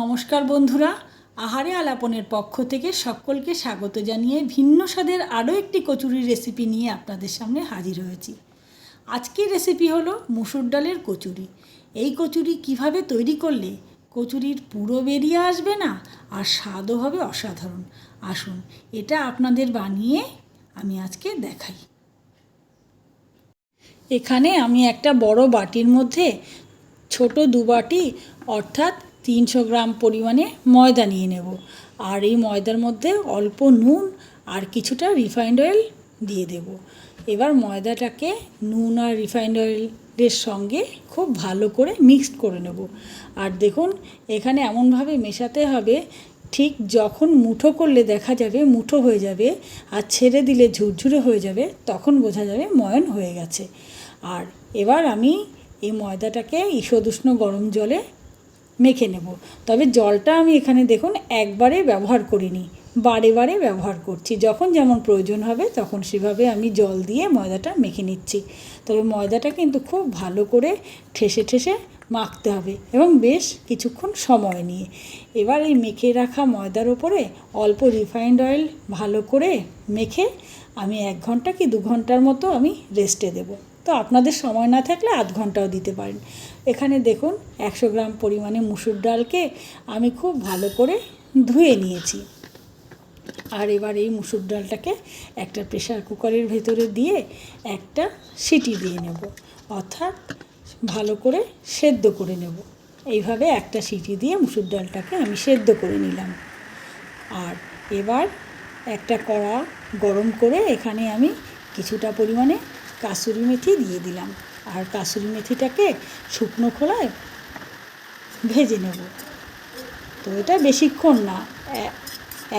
নমস্কার বন্ধুরা, আহারে আলাপনের পক্ষ থেকে সকলকে স্বাগত জানিয়ে ভিন্ন স্বাদের আরও একটি কচুরির রেসিপি নিয়ে আপনাদের সামনে হাজির হয়েছি। আজকের রেসিপি হলো মুসুর ডালের কচুরি। এই কচুরি কীভাবে তৈরি করলে কচুরির পুরো বেরিয়ে আসবে না আর স্বাদও হবে অসাধারণ। আসুন, এটা আপনাদের বানিয়ে আমি আজকে দেখাই। এখানে আমি একটা বড় বাটির মধ্যে ছোট দু বাটি অর্থাৎ তিনশো গ্রাম পরিমাণে ময়দা নিয়ে নেব। আর এই ময়দার মধ্যে অল্প নুন আর কিছুটা রিফাইন্ড অয়েল দিয়ে দেব। এবার ময়দাটাকে নুন আর রিফাইন্ড অয়েলের সঙ্গে খুব ভালো করে মিক্সড করে নেব। আর দেখুন, এখানে এমনভাবে মেশাতে হবে, ঠিক যখন মুঠো করলে দেখা যাবে মুঠো হয়ে যাবে আর ছেড়ে দিলে ঝুরঝুরে হয়ে যাবে, তখন বোঝা যাবে ময়ন হয়ে গেছে। আর এবার আমি এই ময়দাটাকে ঈষদ উষ্ণ গরম জলে মেখে নেব। তবে জলটা আমি এখানে দেখুন একবারে ব্যবহার করিনি, বারে বারে ব্যবহার করছি। যখন যেমন প্রয়োজন হবে তখন সেভাবে আমি জল দিয়ে ময়দাটা মেখে নিচ্ছি। তবে ময়দাটা কিন্তু খুব ভালো করে ঠেসে ঠেসে মাখতে হবে এবং বেশ কিছুক্ষণ সময় নিয়ে। এবার এই মেখে রাখা ময়দার ওপরে অল্প রিফাইন্ড অয়েল ভালো করে মেখে আমি এক ঘণ্টা কি দু ঘণ্টার মতো আমি রেস্টে দেবো। তো আপনাদের সময় না থাকলে আধ ঘন্টাও দিতে পারেন। এখানে দেখুন, একশো গ্রাম পরিমাণে মুসুর ডালকে আমি খুব ভালো করে ধুয়ে নিয়েছি। আর এবার এই মুসুর ডালটাকে একটা প্রেশার কুকারের ভেতরে দিয়ে একটা সিটি দিয়ে নেব। অর্থাৎ ভালো করে সেদ্ধ করে নেব। এইভাবে একটা সিটি দিয়ে মুসুর ডালটাকে আমি সেদ্ধ করে নিলাম। আর এবার একটা কড়া গরম করে এখানে আমি কিছুটা পরিমাণে কাসুরি মেথি দিয়ে দিলাম। আর কাসুরি মেথিটাকে শুকনো খোলায় ভেজে নেব। তো এটা বেশিক্ষণ না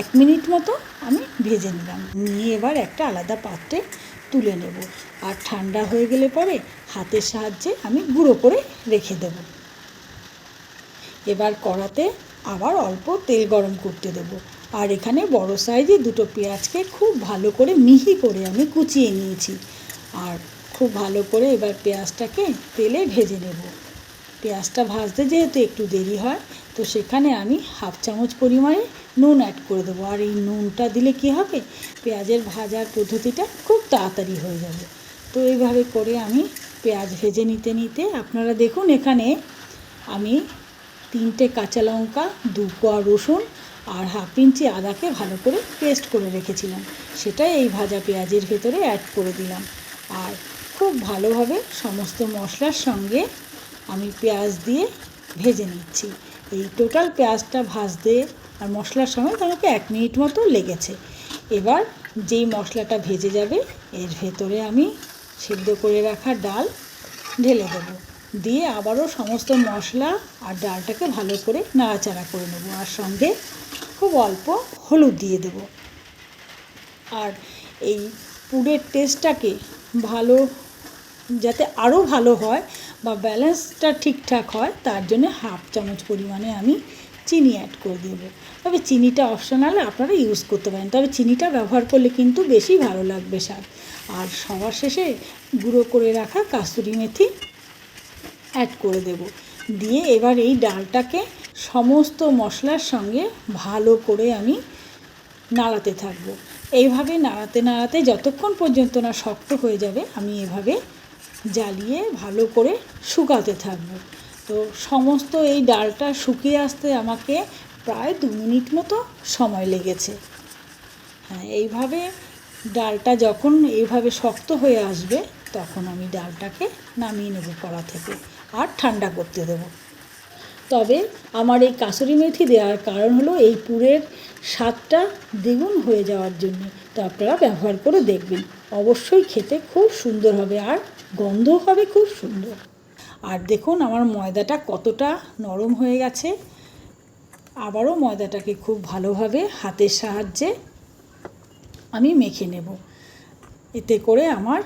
এক মিনিট মতো আমি ভেজে নিলাম। নিয়ে এবার একটা আলাদা পাত্রে তুলে নেব। আর ঠান্ডা হয়ে গেলে পরে হাতের সাহায্যে আমি গুঁড়ো করে রেখে দেব। এবার কড়াতে আবার অল্প তেল গরম করতে দেব। আর এখানে বড় সাইজে দুটো পেঁয়াজকে খুব ভালো করে মিহি করে আমি কুচিয়ে নিয়েছি। আর খুব ভালো করে এবার পেঁয়াজটাকে তেলে ভেজে নেব। পেঁয়াজটা ভাজতে যেহেতু একটু দেরি হয়, তো সেখানে আমি হাফ চামচ পরিমাণে নুন অ্যাড করে দেবো। আর এই নুনটা দিলে কি হবে? পেঁয়াজের ভাজার পদ্ধতিটা খুব তাড়াতাড়ি হয়ে যাবে। তো এইভাবে করে আমি পেঁয়াজ ভেজে নিতে নিতে আপনারা দেখুন এখানে আমি তিনটে কাঁচা লঙ্কা, দু কোয়া রসুন আর হাফ ইঞ্চি আদাকে ভালো করে পেস্ট করে রেখেছিলাম। সেটাই এই ভাজা পেঁয়াজের ভেতরে অ্যাড করে দিলাম। আর খুব ভালোভাবে সমস্ত মশলার সঙ্গে আমি পেঁয়াজ দিয়ে ভেজে নিচ্ছি। এই টোটাল পেঁয়াজটা ভাজতে আর মশলার সঙ্গে আমাকে এক মিনিট মতো লেগেছে। এবার যেই মশলাটা ভেজে যাবে, এর ভেতরে আমি সিদ্ধ করে রাখা ডাল ঢেলে দেবো। দিয়ে আবারও সমস্ত মশলা আর ডালটাকে ভালো করে নাড়াচাড়া করে নেব আর সঙ্গে খুব অল্প হলুদ দিয়ে দেবো। আর এই পুরের টেস্টটাকে ভালো, যাতে আরও ভালো হয় বা ব্যালেন্সটা ঠিকঠাক হয়, তার জন্য হাফ চামচ পরিমাণে আমি চিনি অ্যাড করে দেব। তবে চিনিটা অপশনাল আপনারা ইউজ করতে পারেন। তবে চিনিটা ব্যবহার করলে কিন্তু বেশি ভালো লাগবে স্বাদ। আর সবার শেষে গুঁড়ো করে রাখা কাস্তুরি মেথি অ্যাড করে দেব। দিয়ে এবার এই ডালটাকে সমস্ত মশলার সঙ্গে ভালো করে আমি নাড়াতে থাকব। এইভাবে নাড়াতে নাড়াতে যতক্ষণ পর্যন্ত না শক্ত হয়ে যাবে, আমি এভাবে জ্বালিয়ে ভালো করে শুকাতে থাকব। তো সমস্ত এই ডালটা শুকিয়ে আসতে আমাকে প্রায় দু মিনিট মতো সময় লেগেছে। হ্যাঁ এইভাবে ডালটা যখন এইভাবে শক্ত হয়ে আসবে, তখন আমি ডালটাকে নামিয়ে নেব কড়া থেকে আর ঠান্ডা করতে দেব। তবে আমার এই কাসুরি মেথি দেওয়ার কারণ হলো এই পুরের স্বাদটা দ্বিগুণ হয়ে যাওয়ার জন্য। তো আপনারা ব্যবহার করে দেখবেন। অবশ্যই খেতে খুব সুন্দর হবে আর গন্ধ হবে খুব সুন্দর। আর দেখুন আমার ময়দাটা কতটা নরম হয়ে গেছে। আবারও ময়দাটাকে খুব ভালোভাবে হাতের সাহায্যে আমি মেখে নেব। এতে করে আমার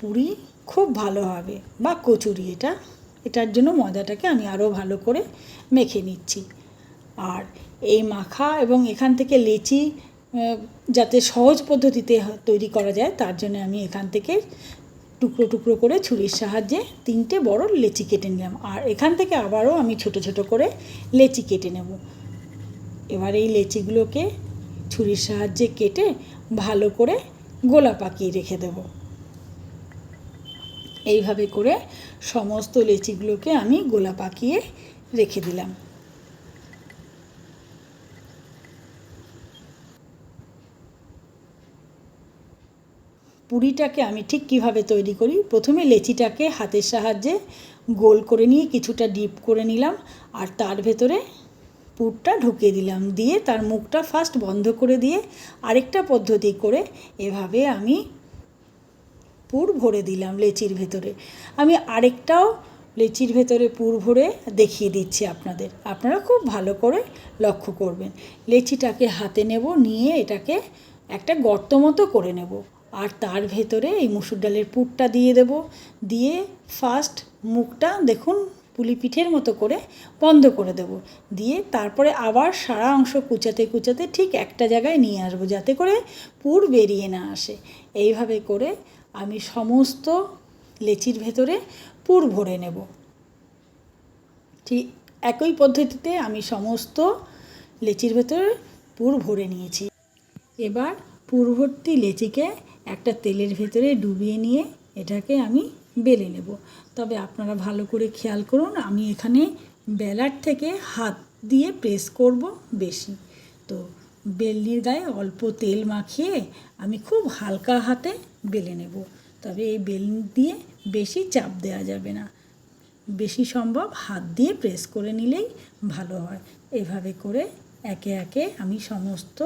পুরি খুব ভালো হবে বা কচুরি এটা এটার জন্য ময়দাটাকে আমি আরও ভালো করে মেখে নিচ্ছি। আর এই মাখা এবং এখান থেকে লেচি যাতে সহজ পদ্ধতিতে তৈরি করা যায়, তার জন্য আমি এখান থেকে টুকরো টুকরো করে ছুরির সাহায্যে তিনটে বড় লেচি কেটে নিলাম। আর এখান থেকে আবারও আমি ছোট ছোট করে লেচি কেটে নেব। এবার এই লেচিগুলোকে ছুরির সাহায্যে কেটে ভালো করে গোলা পাকিয়ে রেখে দেব। এইভাবে করে সমস্ত লেচিগুলোকে আমি গোলা পাকিয়ে রেখে দিলাম। পুরিটাকে আমি ঠিক কীভাবে তৈরি করি? প্রথমে লেচিটাকে হাতের সাহায্যে গোল করে নিয়ে কিছুটা ডিপ করে নিলাম আর তার ভেতরে পুরটা ঢুকিয়ে দিলাম। দিয়ে তার মুখটা ফার্স্ট বন্ধ করে দিয়ে আরেকটা পদ্ধতি করে এভাবে আমি পুর ভরে দিলাম লেচির ভেতরে। আমি আরেকটাও লেচির ভেতরে পুর ভরে দেখিয়ে দিচ্ছি আপনাদের। আপনারা খুব ভালো করে লক্ষ্য করবেন। লেচিটাকে হাতে নেব, নিয়ে এটাকে একটা গর্ত মতো করে নেব। আর তার ভেতরে এই মুসুর ডালের পুরটা দিয়ে দেব। দিয়ে ফার্স্ট মুখটা দেখুন পুলি পিঠের মতো করে বন্ধ করে দেব। দিয়ে তারপরে আবার সারা অংশ কুচাতে কুচাতে ঠিক একটা জায়গায় নিয়ে আসব যাতে করে পুর বেরিয়ে না আসে। এইভাবে করে আমি সমস্ত লেচির ভেতরে পুর ভরে নেব। ঠিক একই পদ্ধতিতে আমি সমস্ত লেচির ভেতরে পুর ভরে নিয়েছি। এবার পুরভর্তি লেচিকে একটা তেলের ভেতরে ডুবিয়ে নিয়ে এটাকে আমি বেলে নেব। তবে আপনারা ভালো করে খেয়াল করুন, আমি এখানে বেলার থেকে হাত দিয়ে প্রেস করব বেশি। তো বেলনির গায়ে অল্প তেল মাখিয়ে আমি খুব হালকা হাতে বেলে নেব। তবে এই বেল দিয়ে বেশি চাপ দেওয়া যাবে না। বেশি সম্ভব হাত দিয়ে প্রেস করে নিলেই ভালো হয়। এভাবে করে একে একে আমি সমস্ত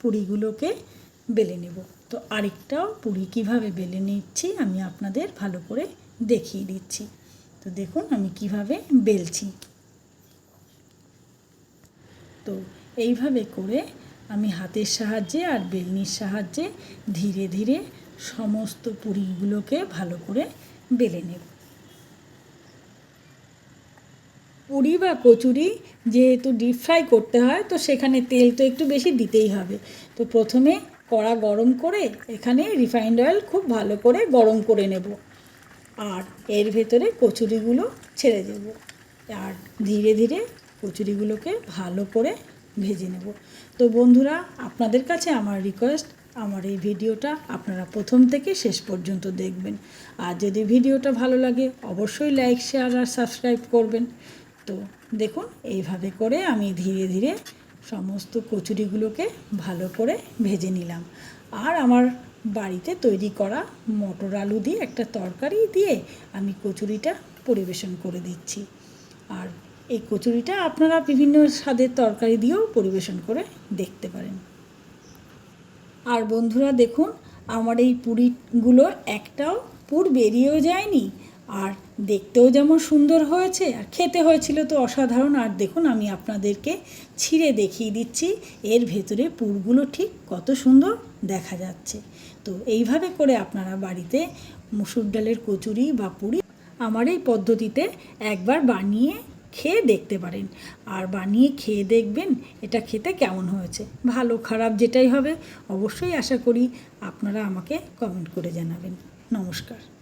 পুরিগুলোকে বেলে নেব। তো আরেকটাও পুরি কীভাবে বেলে নিচ্ছি আমি আপনাদের ভালো করে দেখিয়ে দিচ্ছি। তো দেখুন আমি কীভাবে বেলছি। তো এইভাবে করে আমি হাতের সাহায্যে আর বেলনির সাহায্যে ধীরে ধীরে সমস্ত পুরিগুলোকে ভালো করে বেলে নেব। পুরি বা কচুরি যেহেতু ডিপ ফ্রাই করতে হয়, তো সেখানে তেল তো একটু বেশি দিতেই হবে। তো প্রথমে কড়া গরম করে এখানে রিফাইন্ড অয়েল খুব ভালো করে গরম করে নেব। আর এর ভেতরে কচুরিগুলো ছেড়ে দেব। আর ধীরে ধীরে কচুরিগুলোকে ভালো করে ভেজে নেব। তো বন্ধুরা, আপনাদের কাছে আমার রিকোয়েস্ট আমার এই ভিডিওটা আপনারা প্রথম থেকে শেষ পর্যন্ত দেখবেন। আর যদি ভিডিওটা ভালো লাগে, অবশ্যই লাইক শেয়ার আর সাবস্ক্রাইব করবেন। তো দেখুন, এইভাবে করে আমি ধীরে ধীরে সমস্ত কচুরিগুলোকে ভালো করে ভেজে নিলাম। আর আমার বাড়িতে তৈরি করা মটর আলু দিয়ে একটা তরকারি দিয়ে আমি কচুরিটা পরিবেশন করে দিচ্ছি। আর এই কচুরিটা আপনারা বিভিন্ন স্বাদের তরকারি দিয়েও পরিবেশন করে দেখতে পারেন। আর বন্ধুরা দেখুন, আমার এই পুরিগুলো একটাও পুর বেরিয়েও যায়নি, আর দেখতেও যেমন সুন্দর হয়েছে, আর খেতে হয়েছিল তো অসাধারণ। আর দেখুন, আমি আপনাদেরকে ছিঁড়ে দেখিয়ে দিচ্ছি, এর ভেতরে পুরগুলো ঠিক কত সুন্দর দেখা যাচ্ছে। তো এইভাবে করে আপনারা বাড়িতে মুসুর ডালের কচুরি বা পুরি আমার এই পদ্ধতিতে একবার বানিয়ে খেয়ে দেখতে পারেন। আর বানিয়ে খেয়ে দেখবেন এটা খেতে কেমন হয়েছে। ভালো, খারাপ যেটাই হবে, অবশ্যই আশা করি আপনারা আমাকে কমেন্ট করে জানাবেন। নমস্কার।